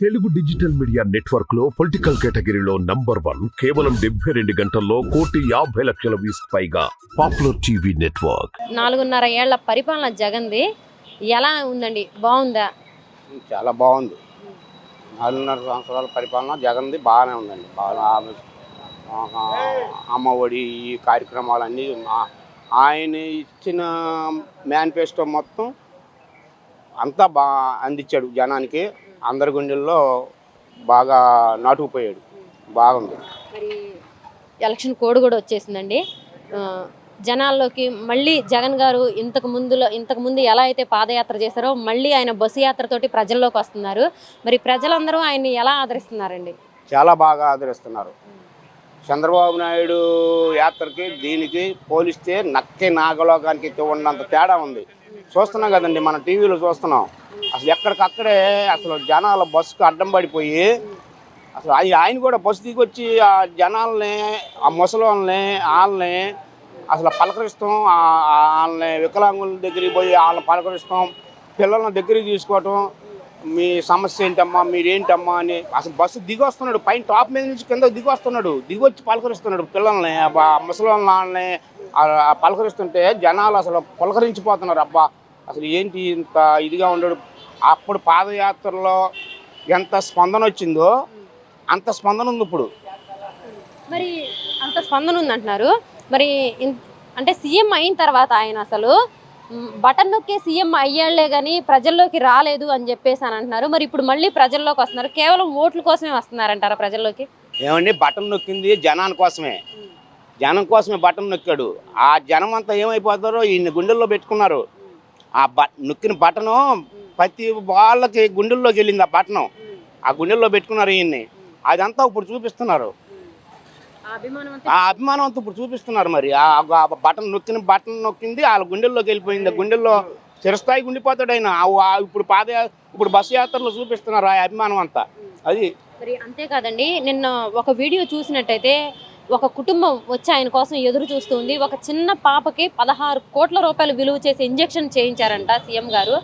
Telugu digital media నెట్వర్క్లో political కేటగిరీలో number one కేవలం డెబ్బై రెండు గంటల్లో కోటి యాభై లక్షల వ్యూస్ పైగా పాపులర్ టీవీ నెట్వర్క్. నాలుగున్నర ఏళ్ళ పరిపాలన జగన్ది ఎలా ఉందండి? బాగుందా? చాలా బాగుంది. నాలుగున్నర సంవత్సరాల పరిపాలన జగన్ది బాగానే ఉందండి. బాగా ఆమె- అమ్మ ఒడి ఈ కార్యక్రమాలన్నీ ఆ- ఆయన ఇచ్చిన మేనిఫెస్టో మొత్తం అంతా బా అందించాడు జనానికి. అందరి గుండెల్లో బాగా నాటుకుపోయాడు. బాగుంది. మరి ఎలక్షన్ కోడ్ కూడా వచ్చేసిందండి. జనాల్లోకి మళ్ళీ జగన్ గారు ఇంతకు ముందులో ఇంతకు ముందు ఎలా అయితే పాదయాత్ర చేశారో మళ్ళీ ఆయన బస్సు యాత్రతోటి ప్రజల్లోకి వస్తున్నారు. మరి ప్రజలందరూ ఆయన్ని ఎలా ఆదరిస్తున్నారండి? చాలా బాగా ఆదరిస్తున్నారు. చంద్రబాబు నాయుడు యాత్రకి దీనికి పోలిస్తే నక్కే నాగలోకానికి ఉన్నంత తేడా ఉంది. చూస్తున్నాం కదండి మన టీవీలో చూస్తున్నాం. అసలు ఎక్కడికక్కడే అసలు జనాల బస్సుకు అడ్డం పడిపోయి అసలు ఆయన ఆయన కూడా బస్సు దిగొచ్చి ఆ జనాల్ని ఆ ముసలోళ్ళని వాళ్ళని అసలు పలకరిస్తాం. వాళ్ళని వికలాంగుల దగ్గరికి పోయి వాళ్ళని పలకరిస్తాం. పిల్లల్ని దగ్గరికి తీసుకోవటం. మీ సమస్య ఏంటమ్మా? మీరేంటమ్మా అని అసలు బస్సు దిగి వస్తున్నాడు పైన టాప్ మీద నుంచి కింద దిగి వస్తున్నాడు దిగి వచ్చి పలకరిస్తున్నాడు పిల్లల్ని ముసలి పలకరిస్తుంటే జనాలు అసలు పలకరించిపోతున్నారు. అబ్బా అసలు ఏంటి ఇంత ఇదిగా ఉండడు? అప్పుడు పాదయాత్రలో ఎంత స్పందన వచ్చిందో అంత స్పందన ఉంది ఇప్పుడు. మరి అంత స్పందన ఉంది అంటున్నారు మరి అంటే సీఎం అయిన తర్వాత ఆయన అసలు బటన్ నొక్కే సీఎం అయ్యాళ్ళే కానీ ప్రజల్లోకి రాలేదు అని చెప్పేసి అని అంటున్నారు. మరి ఇప్పుడు మళ్ళీ ప్రజల్లోకి వస్తున్నారు. కేవలం ఓట్ల కోసమే వస్తున్నారంటారా ప్రజల్లోకి? ఏమండి బటన్ నొక్కింది జనాని కోసమే. జనం కోసమే బటన్ నొక్కాడు. ఆ జనం అంతా ఏమైపోతారో ఈయన గుండెల్లో పెట్టుకున్నారు. ఆ బ నొక్కిన బటను ప్రతి వాళ్ళకి గుండెల్లోకి వెళ్ళింది ఆ బటను. ఆ గుండెల్లో పెట్టుకున్నారు ఈయన్ని. అదంతా ఇప్పుడు చూపిస్తున్నారు. ఆ అభిమానం అంతా? ఇప్పుడు చూపిస్తున్నారు మరి. ఆ బటన్ నొక్కిన బటన్ నొక్కింది వాళ్ళ గుండెల్లోకి వెళ్ళిపోయింది. గుండెల్లో చిరస్థాయికి ఉండిపోతాడు ఆయన. ఇప్పుడు పాద ఇప్పుడు బస్సు యాత్రలో చూపిస్తున్నారు ఆ అభిమానం అంతా. అది. మరి అంతేకాదండి నిన్న ఒక వీడియో చూసినట్టయితే ఒక కుటుంబం వచ్చి ఆయన కోసం ఎదురు చూస్తుంది ఒక చిన్న పాపకి పదహారు కోట్ల రూపాయలు విలువ చేసి ఇంజెక్షన్ చేయించారంట సీఎం గారు.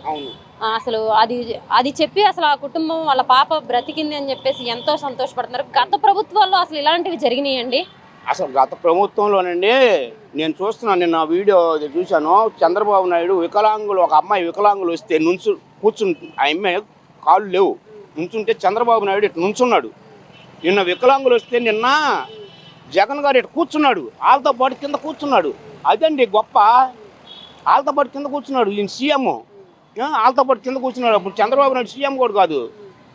అసలు అది అది చెప్పి అసలు ఆ కుటుంబం వాళ్ళ పాప బ్రతికింది అని చెప్పేసి ఎంతో సంతోషపడుతున్నారు. గత ప్రభుత్వాల్లో అసలు ఇలాంటివి జరిగినాయండి? అసలు గత ప్రభుత్వంలోనండి నేను చూస్తున్నాను నిన్న వీడియో చూశాను. చంద్రబాబు నాయుడు వికలాంగులు ఒక అమ్మాయి వికలాంగులు వస్తే నుంచు కూర్చుంటు ఆ అమ్మాయి కాళ్ళు లేవు. నుంచుంటే చంద్రబాబు నాయుడు ఇటు నుంచున్నాడు. నిన్న వికలాంగులు వస్తే నిన్న జగన్ గారు ఇటు కూర్చున్నాడు. వాళ్ళతో పాటు కింద కూర్చున్నాడు. అదండి గొప్ప. వాళ్ళతో పాటు కింద కూర్చున్నాడు ఈయన సీఎం. వాళ్ళతో పాటు కింద కూర్చున్నాడు. అప్పుడు చంద్రబాబు నాయుడు సీఎం కూడా కాదు.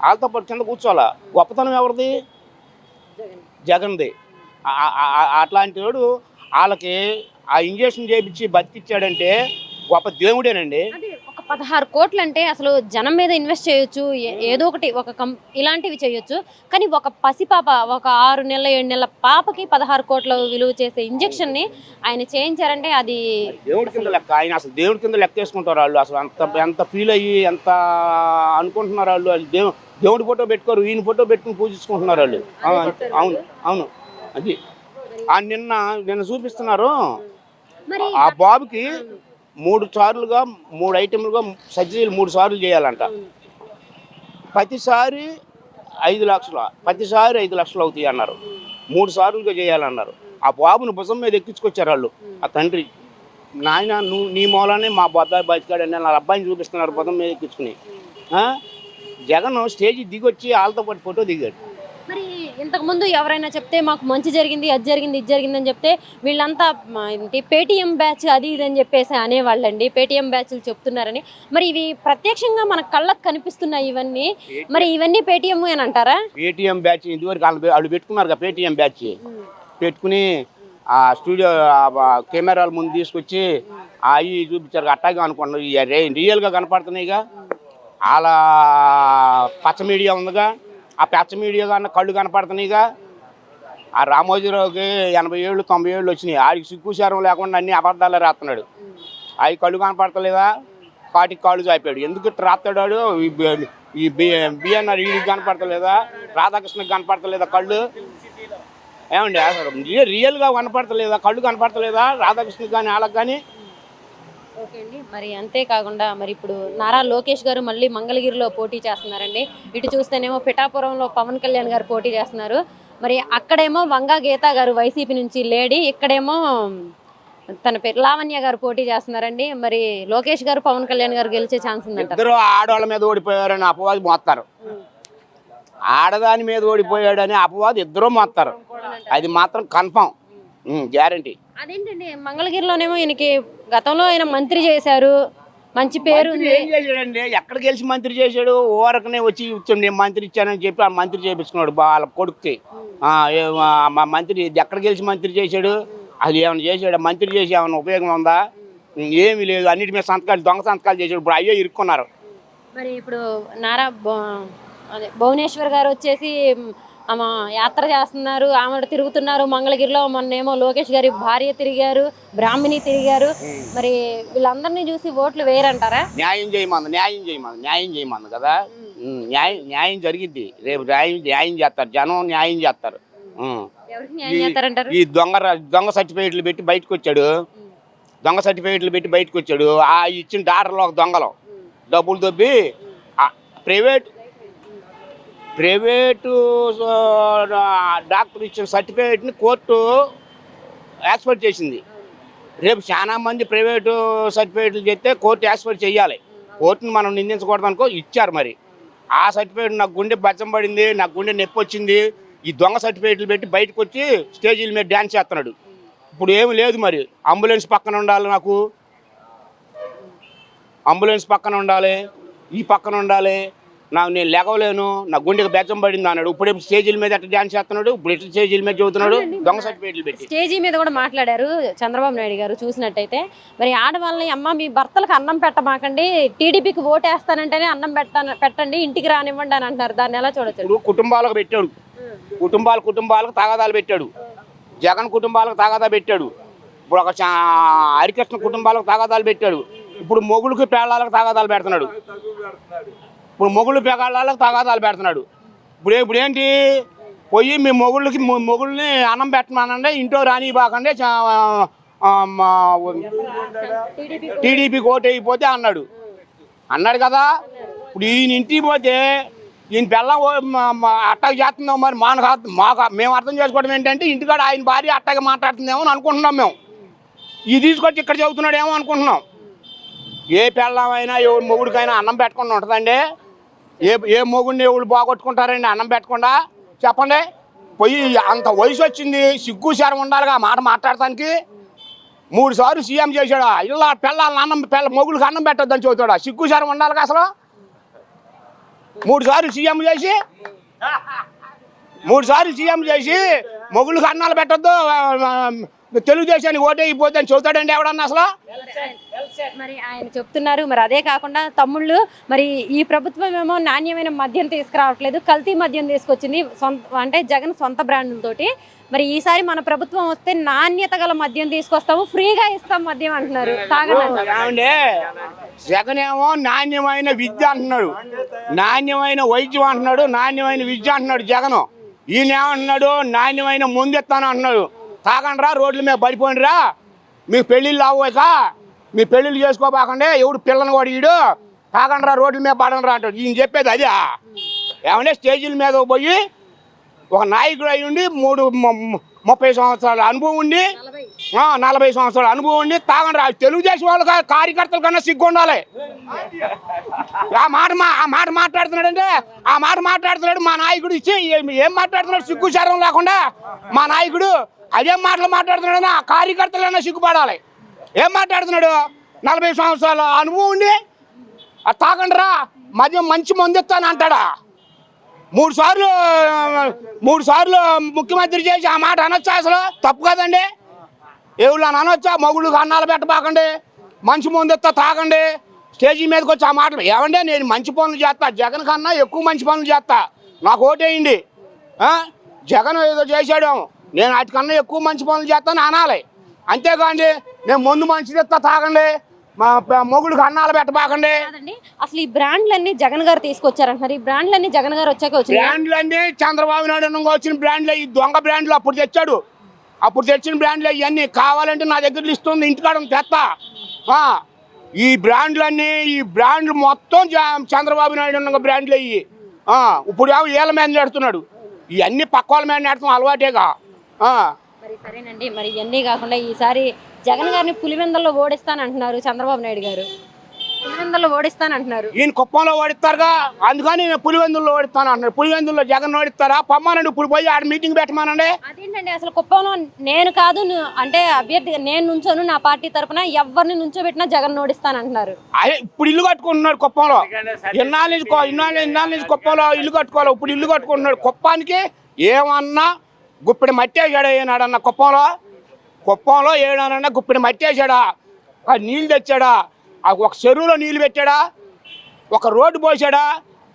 వాళ్ళతో పాటు కింద కూర్చోవాలా? గొప్పతనం ఎవరిది? జగన్ది. అట్లాంటి వాడు వాళ్ళకి ఆ ఇంజక్షన్ చేయించి బతికిచ్చాడంటే గొప్ప దేవుడేనండి. ఒక పదహారు కోట్లు అంటే అసలు జనం మీద ఇన్వెస్ట్ చేయొచ్చు ఏదో ఒకటి ఒక కం ఇలాంటివి చేయొచ్చు. కానీ ఒక పసిపాప ఒక ఆరు నెలల ఏడు నెలల పాపకి పదహారు కోట్ల విలువ చేసే ఇంజెక్షన్ని ఆయన చేయించారంటే అది దేవుడి కింద లెక్క ఆయన అసలు దేవుడి కింద లెక్క వేసుకుంటారు వాళ్ళు. అసలు అంత ఎంత ఫీల్ అయ్యి ఎంత అనుకుంటున్నారు వాళ్ళు. వాళ్ళు దేవు దేవుడి ఫోటో పెట్టుకోరు ఈయన ఫోటో పెట్టుకుని పూజించుకుంటున్నారు వాళ్ళు. అవును అవును అది. ఆ నిన్న నిన్న చూపిస్తున్నారు. ఆ బాబుకి మూడు సార్లుగా మూడు ఐటెంలుగా సర్జరీలు మూడు సార్లు చేయాలంట. ప్రతిసారి ఐదు లక్షలు ప్రతిసారి ఐదు లక్షలు అవుతాయి అన్నారు. మూడు సార్లుగా చేయాలన్నారు. ఆ బాబుని భుజం మీద ఎక్కించుకొచ్చారు వాళ్ళు. ఆ తండ్రి నాయన నువ్వు నీ మూలానే మా బొద్దాయి బతికాడని వాళ్ళ అబ్బాయిని చూపిస్తున్నారు భుజం మీద ఎక్కించుకుని. జగన్ స్టేజ్ దిగొచ్చి వాళ్ళతో పాటు ఫోటో దిగాడు. మరి ఇంతకు ముందు ఎవరైనా చెప్తే మాకు మంచి జరిగింది అది జరిగింది ఇది జరిగింది అని చెప్తే వీళ్ళంతా ఏంటి పేటీఎం బ్యాచ్ అది ఇది అని చెప్పేసి అనేవాళ్ళండి. పేటీఎం బ్యాచ్లు చెప్తున్నారని. మరి ఇవి ప్రత్యక్షంగా మన కళ్ళకు కనిపిస్తున్నాయి ఇవన్నీ. మరి ఇవన్నీ పేటీఎం అని అంటారా? పేటీఎం బ్యాచ్ ఇదివరకు వాళ్ళు పెట్టుకున్నారు కదా పేటీఎం బ్యాచ్. పెట్టుకుని ఆ స్టూడియో కెమెరాల ముందు తీసుకొచ్చి అవి చూపించారు. అట్టాగా అనుకున్నారు రియల్గా కనపడుతున్నాయిగా. వాళ్ళ పచ్చ మీడియా ఉందిగా. ఆ పచ్చ మీడియా కన్నా కళ్ళు కనపడుతున్నాయిగా. ఆ రామోజీరావుకి ఎనభై ఏళ్ళు తొంభై ఏళ్ళు వచ్చినాయి. ఆడికి సిగ్గుశారం లేకుండా అన్ని అబద్ధాలే రాస్తున్నాడు అవి కళ్ళు కనపడతలేదా? కాటికి కాళ్ళు చాపాడు. ఎందుకు ఇట్ట ఈ ఈ బిఎన్ఆర్ ఈడికి కనపడతలేదా? రాధాకృష్ణకి కనపడతలేదా కళ్ళు? ఏమండి అసలు రియల్గా కనపడతలేదా? కళ్ళు కనపడతలేదా? రాధాకృష్ణకి కానీ వాళ్ళకి కానీ? ఓకే అండి. మరి అంతేకాకుండా మరి ఇప్పుడు నారా లోకేష్ గారు మళ్ళీ మంగళగిరిలో పోటీ చేస్తున్నారండి. ఇటు చూస్తేనేమో పిఠాపురంలో పవన్ కళ్యాణ్ గారు పోటీ చేస్తున్నారు. మరి అక్కడేమో వంగా గీత గారు వైసీపీ నుంచి లేడీ ఇక్కడేమో తన పేరు లావణ్య గారు పోటీ చేస్తున్నారండి. మరి లోకేష్ గారు పవన్ కళ్యాణ్ గారు గెలిచే ఛాన్స్ ఉందంటారు ఇద్దరు ఆడవాళ్ళ మీద ఓడిపోయారని అపవాది మోస్తారు. ఆడదాని మీద ఓడిపోయాడని అపవాది ఇద్దరు మోస్తారు. అది మాత్రం కన్ఫామ్. గ్యారంటీ. అదేంటండి మంగళగిరిలోనేమో ఈయనకి గతంలో ఆయన మంత్రి చేశారు. మంచి పేరు ఉంది. ఏం చేశాడండి? ఎక్కడ గెలిచి మంత్రి చేశాడు? ఊరకనే వచ్చి ఇచ్చాడు నేను మంత్రి ఇచ్చానని చెప్పి ఆ మంత్రి చేపించుకున్నాడు బా- వాళ్ళ కొడుకుకి. ఆ, ఏ- ఆ, మా మంత్రి ఎక్కడ గెలిచి మంత్రి చేశాడు? అది ఏమైనా చేశాడు? మంత్రి చేసి ఏమైనా ఉపయోగం ఉందా? ఏమీ లేదు. అన్నిటి మీద సంతకాలు దొంగ సంతకాలు చేశాడు. ఇప్పుడు అయ్యో ఇరుక్కున్నారు. మరి ఇప్పుడు నారా భు- అదే భువనేశ్వర్ గారు వచ్చేసి మ్, ఆమె యాత్ర చేస్తున్నారు ఆమె తిరుగుతున్నారు మంగళగిరిలో మొన్నేమో లోకేష్ గారి భార్య తిరిగారు బ్రాహ్మిణి తిరిగారు. మరి వీళ్ళందరినీ చూసి ఓట్లు వేయరంటారా? న్యాయం చేయమంది న్యాయం చేయమంది న్యాయం చేయమంది కదా? న్యాయం న్యాయం జరిగిద్ది. రేపు న్యాయం న్యాయం చేస్తారు జనం న్యాయం చేస్తారు. ఈ దొంగ దొంగ సర్టిఫికేట్లు పెట్టి బయటకు వచ్చాడు దొంగ సర్టిఫికేట్లు పెట్టి బయటకు వచ్చాడు ఆ ఇచ్చిన డాక్టర్లు ఒక దొంగలు డబ్బులు దొబ్బి ప్రైవేట్ ప్రైవేటు డాక్టర్ ఇచ్చిన సర్టిఫికేట్ని కోర్టు యాక్స్పెక్ట్ చేసింది. రేపు చాలా మంది ప్రైవేటు సర్టిఫికేట్లు చెప్తే కోర్టు యాక్స్పెక్ట్ చేయాలి కోర్టుని మనం నిందించకూడదు అనుకో ఇచ్చారు మరి. ఆ సర్టిఫికేట్ నాకు గుండె బచ్చం పడింది నాకు గుండె నొప్పి వచ్చింది. ఈ దొంగ సర్టిఫికేట్లు పెట్టి బయటకు వచ్చి స్టేజీల మీద డ్యాన్స్ చేస్తున్నాడు. ఇప్పుడు ఏమి లేదు మరి. అంబులెన్స్ పక్కన ఉండాలి నాకు. అంబులెన్స్ పక్కన ఉండాలి. ఈ పక్కన ఉండాలి. నాకు నేను లెగవలేను నా గుండెకి బెచ్చం పడింది అన్నాడు. ఇప్పుడు స్టేజీల మీద ఎట్లా డ్యాన్స్ చేస్తున్నాడు? ఇప్పుడు ఎట్లా స్టేజీల మీద చెబుతున్నాడు దొంగ సర్టిఫికేట్లు పెట్టి. స్టేజీ మీద కూడా మాట్లాడారు చంద్రబాబు నాయుడు గారు చూసినట్టయితే. మరి ఆడవాళ్ళని అమ్మ మీ భర్తలకు అన్నం పెట్టమాకండి టీడీపీకి ఓటేస్తానంటేనే అన్నం పెట్ట పెట్టండి ఇంటికి రానివ్వండి అని అంటున్నారు. దాన్ని ఎలా చూడొచ్చు? ఇప్పుడు కుటుంబాలకు పెట్టాడు. కుటుంబాలు కుటుంబాలకు తగాదాలు పెట్టాడు. జగన్ కుటుంబాలకు తగాదా పెట్టాడు. ఇప్పుడు ఒక హరికృష్ణ కుటుంబాలకు తగాదాలు పెట్టాడు. ఇప్పుడు మొగుళ్ళకి పేళ్ళాలకు తగాదాలు పెడుతున్నాడు. ఇప్పుడు మొగుళ్ళు పేగాళ్ళకు తగాదాలు పెడుతున్నాడు. ఇప్పుడు ఇప్పుడు ఏంటి? పోయి మీ మొగుళ్ళకి మొగుళ్ళని అన్నం పెట్టమానండి ఇంట్లో రాని బాకండి టీడీపీ టీడీపీకి ఓటు అయిపోతే అన్నాడు. అన్నాడు కదా? ఇప్పుడు ఈయన ఇంటికి పోతే ఈయన పిల్లం అట్టగా చేస్తుందో మరి మాకు మాకు మేము అర్థం చేసుకోవడం ఏంటంటే ఇంటికాడ ఆయన భార్య అట్టగా మాట్లాడుతుందేమో అని అనుకుంటున్నాం మేము. ఇది తీసుకొచ్చి ఇక్కడ చదువుతున్నాడేమో అనుకుంటున్నాం. ఏ పెళ్ళమైనా ఎవరి మొగుడికైనా అన్నం పెట్టకుండా ఉంటుందండి? ఏ ఏ మొగుడిని ఎవరు బాగొట్టుకుంటారండి? అన్నం పెట్టకుండా? చెప్పండి. పోయి అంత వయసు వచ్చింది సిగ్గు శారం ఉండాలిగా మాట మాట్లాడటానికి? మూడు సార్లు సీఎం చేశాడు? ఇలా పిల్లల అన్నం పిల్ల మొగుడికి అన్నం పెట్టొద్దని చదువుతాడు సిగ్గు శారం ఉండాలిగా అసలు? మూడు సార్లు సీఎం చేసి? మూడు సార్లు సీఎం చేసి మొగుళ్ళకి అన్నాలు పెట్టొద్దు తెలుగుదేశానికి ఓటే అయిపోద్ది అని చెబుతాడండి ఎవడన్నా అసలు? మరి ఆయన చెప్తున్నారు. మరి అదే కాకుండా తమ్ముళ్ళు మరి ఈ ప్రభుత్వం ఏమో నాణ్యమైన మద్యం తీసుకురావట్లేదు కల్తీ మద్యం తీసుకొచ్చింది సొంత అంటే జగన్ సొంత బ్రాండ్లతోటి. మరి ఈసారి మన ప్రభుత్వం వస్తే నాణ్యత గల మద్యం తీసుకొస్తాము ఫ్రీగా ఇస్తాం మద్యం అంటున్నారు. తాగండి. జగన్ ఏమో నాణ్యమైన విద్య అంటున్నాడు. నాణ్యమైన వైద్యం అంటున్నాడు నాణ్యమైన విద్య అంటున్నాడు జగన్. ఈయన ఏమంటున్నాడు నాణ్యమైన ముందెత్తాను అంటున్నాడు. తాగండిరా రోడ్ల మీద పడిపోండిరా. మీ పెళ్ళిళ్ళు అవ్వక మీ పెళ్ళిళ్ళు చేసుకోబాకండి ఎవడు పిల్లని కూడా ఈడు. తాగండిరా రోడ్ల మీద పడండిరా అంటాడు. ఈయన చెప్పేది అదే. ఏమంటే స్టేజీల మీద పోయి ఒక నాయకుడు అయి ఉండి మూడు ముప్పై సంవత్సరాల అనుభవం ఉండి నలభై సంవత్సరాల అనుభవం ఉండి తాగండిరా. తెలుగుదేశం వాళ్ళ కా- కార్యకర్తల కన్నా సిగ్గు ఉండాలి. ఆ మాట మా ఆ మాట మాట్లాడుతున్నాడంటే ఆ మాట మాట్లాడుతున్నాడు మా నాయకుడు ఇచ్చి ఏం- మాట్లాడుతున్నాడు? సిగ్గు శారం లేకుండా మా నాయకుడు అదేం మాటలు మాట్లాడుతున్నాడు ఆ కార్యకర్తలైనా సిగ్గుపడాలి. ఏం మాట్లాడుతున్నాడు? నలభై సంవత్సరాల అనుభవం ఉండి ఆ తాగండిరా మద్యం మంచి మందు ఇస్తాను అంటాడా? మూడు సార్లు మూడు సార్లు ముఖ్యమంత్రి చేసి ఆ మాట అనొచ్చా అసలు? తప్పు కదండి. ఎవరు అనొచ్చా? మగుళ్ళు అన్నాలు పెట్టబాకండి. మంచి మందు ఇస్తా తాగండి స్టేజీ మీదకి వచ్చి ఆ మాటలు ఏమంటే నేను మంచి పనులు చేస్తా. జగన్ కన్నా ఎక్కువ మంచి పనులు చేస్తా. నాకు ఓటేయండి. జగన్ ఏదో చేశాడు నేను వాటికన్నా ఎక్కువ మంచి పనులు చేస్తాను అనాలి. అంతేకాండి నేను ముందు మంచిది ఎత్తా తాగండి మా మొగుళ్ళకి అన్నాలు పెట్టబాకండి. అసలు ఈ బ్రాండ్లన్నీ జగన్ గారు తీసుకొచ్చారంటున్నారు. ఈ బ్రాండ్లన్నీ జగన్ గారు వచ్చాక వచ్చినాయి? బ్రాండ్లు అన్నీ చంద్రబాబు నాయుడు వచ్చిన బ్రాండ్లు ఈ దొంగ బ్రాండ్లు అప్పుడు తెచ్చాడు. అప్పుడు తెచ్చిన బ్రాండ్లు ఇవన్నీ కావాలంటే నా దగ్గర లిస్ట్ ఉంది ఇంటికాడ తెస్తా. ఈ బ్రాండ్లన్నీ ఈ బ్రాండ్లు మొత్తం చంద్రబాబు నాయుడు ఉన్న బ్రాండ్లు అయ్యి ఇప్పుడు ఏమో ఏళ్ళ మీద నెడుతున్నాడు ఇవన్నీ పక్క వాళ్ళ మీద నెడతాం అలవాటేగా. మరి సరేనండి మరి ఇవన్నీ కాకుండా ఈసారి జగన్ గారిని పులివెందల్లో ఓడిస్తానంటున్నారు చంద్రబాబు నాయుడు గారు. పులివెందల్లో ఓడిస్తానంటున్నారు. ఈయన కుప్పంలో ఓడిస్తారుగా అందుకని నేను పులివెందుల్లో ఓడిస్తాను అంటున్నాడు పులివెందుల్లో జగన్ ఓడిస్తారా? పమ్మానండి ఇప్పుడు పోయి ఆడ మీటింగ్ పెట్టమానండి. అదేంటండి అసలు కుప్పంలో నేను కాదు అంటే అభ్యర్థిగా నేను నుంచోను నా పార్టీ తరపున ఎవరిని నుంచోబెట్టినా జగన్ ఓడిస్తానంటున్నారు. అదే ఇప్పుడు ఇల్లు కట్టుకుంటున్నాడు కుప్పంలో. ఇన్నాళ్ళ నుంచి ఇన్నాళ్ళ ఇన్నాళ్ళ నుంచి కుప్పంలో ఇల్లు కట్టుకోవాలి. ఇప్పుడు ఇల్లు కట్టుకుంటున్నాడు కుప్పానికి ఏమన్నా గుప్పిడి మట్టేశాడు ఏనాడన్న కుప్పంలో? కుప్పంలో ఏడానన్నా గుప్పిడి మట్టేశాడా ఆ నీళ్ళు తెచ్చాడా? ఆ ఒక చెరువులో నీళ్ళు పెట్టాడా? ఒక రోడ్డు పోసాడా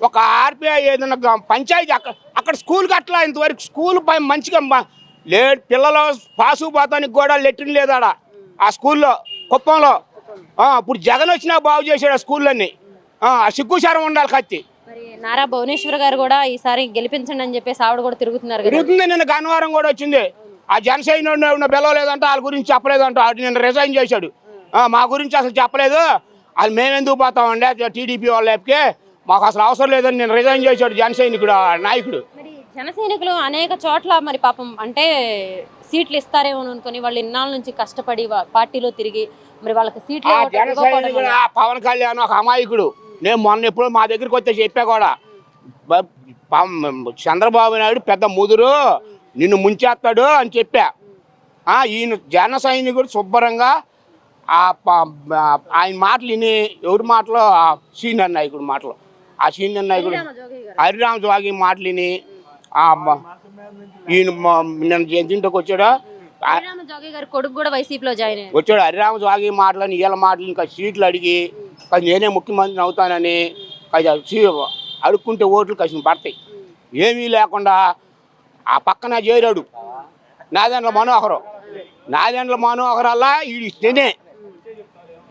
ఒక ఆర్పిఐ ఏదైనా పంచాయతీ అక్కడ అక్కడ స్కూల్ కట్టలా ఇంతవరకు? స్కూల్ పై మంచిగా లే పిల్లలు పాసు పోతానికి కూడా లెట్రిన్ లేదాడ? ఆ స్కూల్లో కుప్పంలో. ఇప్పుడు జగన్ వచ్చినా బాగు చేశాడు ఆ స్కూళ్ళన్నీ? ఆ సిగ్గుచారం ఉండాలి కత్తి. మరి నారా భువనేశ్వర్ గారు కూడా ఈసారి గెలిపించండి అని చెప్పేసి ఆవిడ కూడా తిరుగుతున్నారు తిరుగుతుంది నిన్న గన్నవరం కూడా వచ్చింది. ఆ జనసైన పిలవలేదంట వాళ్ళ గురించి చెప్పలేదంట. అది నిన్న రిజైన్ చేశాడు. ఆ, మా గురించి అసలు చెప్పలేదు. అది మేమెందుకు పోతామండి? టీడీపీ వాళ్ళకి మాకు అసలు అవసరం లేదని నేను రిజైన్ చేశాడు జన సైనికుడు ఆ నాయకుడు. మరి జన సైనికులు అనేక చోట్ల మరి పాపం అంటే సీట్లు ఇస్తారేమో అనుకుని వాళ్ళు ఇన్నాళ్ళ నుంచి కష్టపడి పార్టీలో తిరిగి మరి వాళ్ళకి సీట్లు పవన్ కళ్యాణ్ ఒక అమాయకుడు. నేను మొన్న ఎప్పుడు మా దగ్గరికి వస్తే చెప్పా కూడా. చంద్రబాబు నాయుడు పెద్ద ముదురు నిన్ను ముంచేస్తాడు అని చెప్పా. ఈయన జన సైనికుడు శుభ్రంగా ఆయన మాటలు విని ఎవరి మాటలు? ఆ సీనియర్ నాయకుడు మాటలు. ఆ సీనియర్ నాయకుడు. హరిరామ్ జోగి మాటలు విని ఈయన నిన్న జయంతింటికి వచ్చాడు? కొడుకు కూడా వైసీపీలో జాయిన్ అయ్యారు. వచ్చాడు. హరిరామ జోగి మాటలని వీళ్ళ మాటలు ఇంకా సీట్లు అడిగి అది నేనే ముఖ్యమంత్రిని అవుతానని అది సీ- అడుక్కుంటే ఓట్లు కసిన పడతాయి. ఏమీ లేకుండా ఆ పక్కన చేరాడు. నాదెండ్ల మనోహరం. నాదెండ్ల మనోహరల్లా ఈ నేనే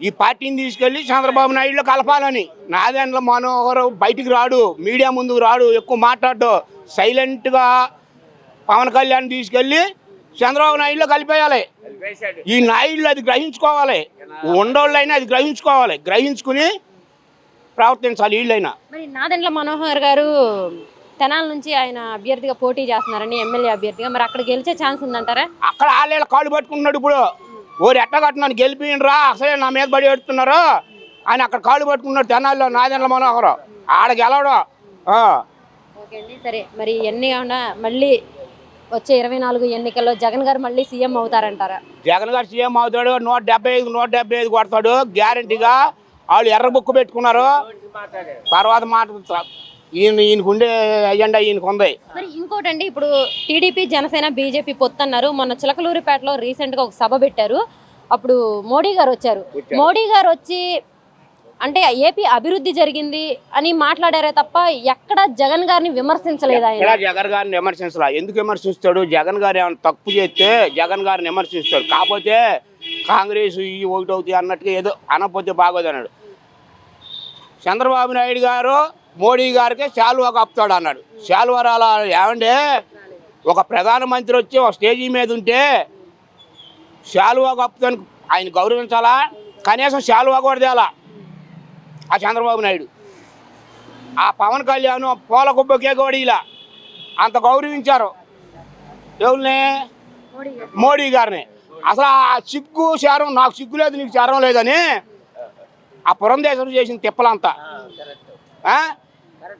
ఈ పార్టీని తీసుకెళ్ళి చంద్రబాబు నాయుడులో కలపాలని. నాదెండ్ల మనోహర్ బయటికి రాడు మీడియా ముందుకు రాడు ఎక్కువ మాట్లాడు సైలెంట్గా పవన్ కళ్యాణ్ తీసుకెళ్ళి చంద్రబాబు నాయుడులో కలిపేయాలి. ఈ నాయుళ్ళు అది గ్రహించుకోవాలి. ఉండోళ్ళైనా అది గ్రహించుకోవాలి. గ్రహించుకుని ప్రవర్తించాలి వీళ్ళైనా. మరి నాదెండ్ల మనోహర్ గారు తెనాల నుంచి ఆయన అభ్యర్థిగా పోటీ చేస్తున్నారని ఎమ్మెల్యే అభ్యర్థిగా. మరి అక్కడ గెలిచే ఛాన్స్ ఉందంటారా? అక్కడ ఆళ్ళ కాళ్ళు పట్టుకుంటున్నాడు ఇప్పుడు. ఓరు ఎట్టగట్టినాను గెలిపినరా అసలే నా మీద పడి పెడుతున్నారు ఆయన అక్కడ కాళ్ళు పట్టుకున్నాడు తెనాల్లో నాదెండ్ల మనోహరం. ఆడ గెలవడం. ఆ. ఓకే అండి. సరే. మరి ఎన్ని కాకుండా మళ్ళీ వచ్చే ఇరవై నాలుగు ఎన్నికల్లో జగన్ గారు మళ్ళీ సీఎం అవుతారంటారా? జగన్ గారు సీఎం అవుతాడు నూట డెబ్బై ఐదు నూట డెబ్బై ఐదు కొడతాడు గ్యారంటీగా వాళ్ళు ఎర్ర బుక్ పెట్టుకున్నారు. తర్వాత మాట ఈయన ఈయనకు ఉండే ఎజెండా ఈయనకు ఉంది. మరి ఇంకోటండి ఇప్పుడు టీడీపీ జనసేన బీజేపీ పొత్తన్నారు. మొన్న చిలకలూరిపేటలో రీసెంట్గా ఒక సభ పెట్టారు. అప్పుడు మోడీ గారు వచ్చారు. మోడీ గారు వచ్చి అంటే ఏపీ అభివృద్ధి జరిగింది అని మాట్లాడారే తప్ప ఎక్కడ జగన్ గారిని విమర్శించలేదు ఆయన. జగన్ గారిని విమర్శించలా. ఎందుకు విమర్శిస్తాడు? జగన్ గారు ఏమైనా తప్పు చేస్తే జగన్ గారిని విమర్శిస్తాడు. కాకపోతే కాంగ్రెస్ ఈ ఒకటి అన్నట్టుగా ఏదో అనకపోతే బాగోదు అన్నాడు. చంద్రబాబు నాయుడు గారు మోడీ గారికి శాలువా కప్తాడు అన్నాడు. శాలువా అలా ఏమంటే ఒక ప్రధానమంత్రి వచ్చి ఒక స్టేజీ మీద ఉంటే శాలువా కప్పుతానికి ఆయన గౌరవించాలా? కనీసం శాలువా కూడా తేలా? ఆ చంద్రబాబు నాయుడు. ఆ పవన్ కళ్యాణ్ పూల కుబ్బకే కూడా ఇలా అంత గౌరవించారు. ఎవరిని? మోడీ గారిని. అసలు ఆ సిగ్గు శారం నాకు సిగ్గు లేదు నీకు శారం లేదని ఆ పురంధేశ్వరుడు చేసిన తిప్పలంతా. ఆ?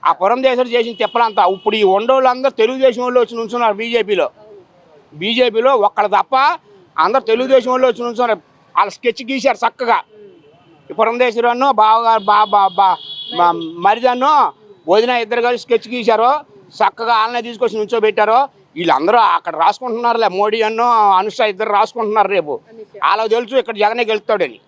ఆ పురంధేశ్వరుడు చేసిన తిప్పలంతా. ఇప్పుడు ఈ ఉండోళ్ళందరూ తెలుగుదేశం వాళ్ళు వచ్చి నుంచున్నారు బీజేపీలో. బీజేపీలో ఒక్కడ తప్ప అందరు తెలుగుదేశం వాళ్ళు వచ్చి నుంచున్నారు. వాళ్ళ స్కెచ్ గీశారు చక్కగా. ఈ పురంధేశ్వరను బావగారు బా బా బా మరిదన్నో మరిదన్ను వదిన ఇద్దరు కలిసి స్కెచ్ గీశారు. చక్కగా ఆలనే తీసుకొచ్చి నుంచోబెట్టారు. వీళ్ళందరూ అక్కడ రాసుకుంటున్నారులే. మోడీ అన్నో అనుష ఇద్దరు రాసుకుంటున్నారు రేపు. వాళ్ళకి తెలుసు ఇక్కడ జగనే గెలుస్తాడని.